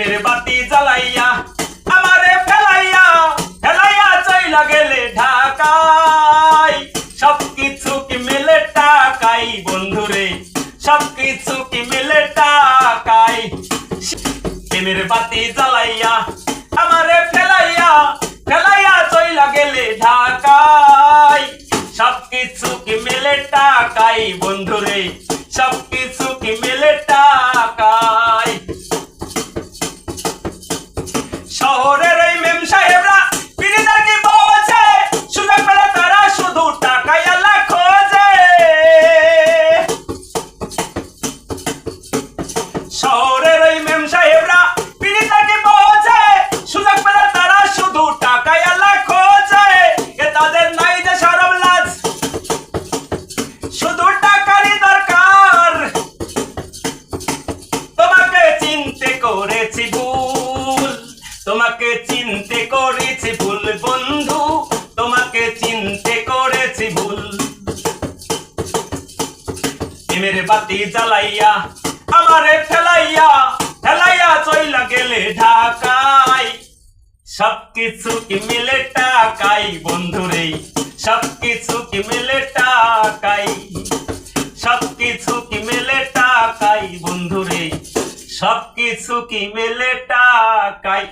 প্রেমের বাতি জ্বালাইয়া, আমারে ফেলাইয়া ফেলাইয়া চইলা গেলে ঢাকায়। সবকিছু কি মেলে টাকাই বন্ধুরে সবকিছু কি মেলে টাকাই? প্রেমের বাতি কি মেলে টাকাই বন্ধুরে শহরের এই মেম সাহেবরা পিড়িদার কি বোঝে সুযোগ পেলে তারা শুধু টাকাই আল্লাহ খোঁজে। শহরের ওই মেম সাহেবরা পিড়িতাকে বোঝে সুযোগ পেলে তারা শুধু টাকায় আল্লাহ খোঁজে। এ তাদের নাই যে সরব লাজ। শুধু টাকারই দরকার। তোমাকে চিনতে করেছি ভুল তোমাকে চিনতে করেছি ভুল বন্ধু, তোমাকে চিনতে করেছি ভুল। প্রেমের বাতি জ্বালাইয়া, আমারে ফেলাইয়া ফেলাইয়া চইলা গেলে ঢাকায়। সবকিছু কি মিলে টাকাই বন্ধুরে সবকিছু কি মিলে টাকাই? সবকিছু কি মেলে টাকাই বন্ধুরে সবকিছু কি মেলে টাকাই?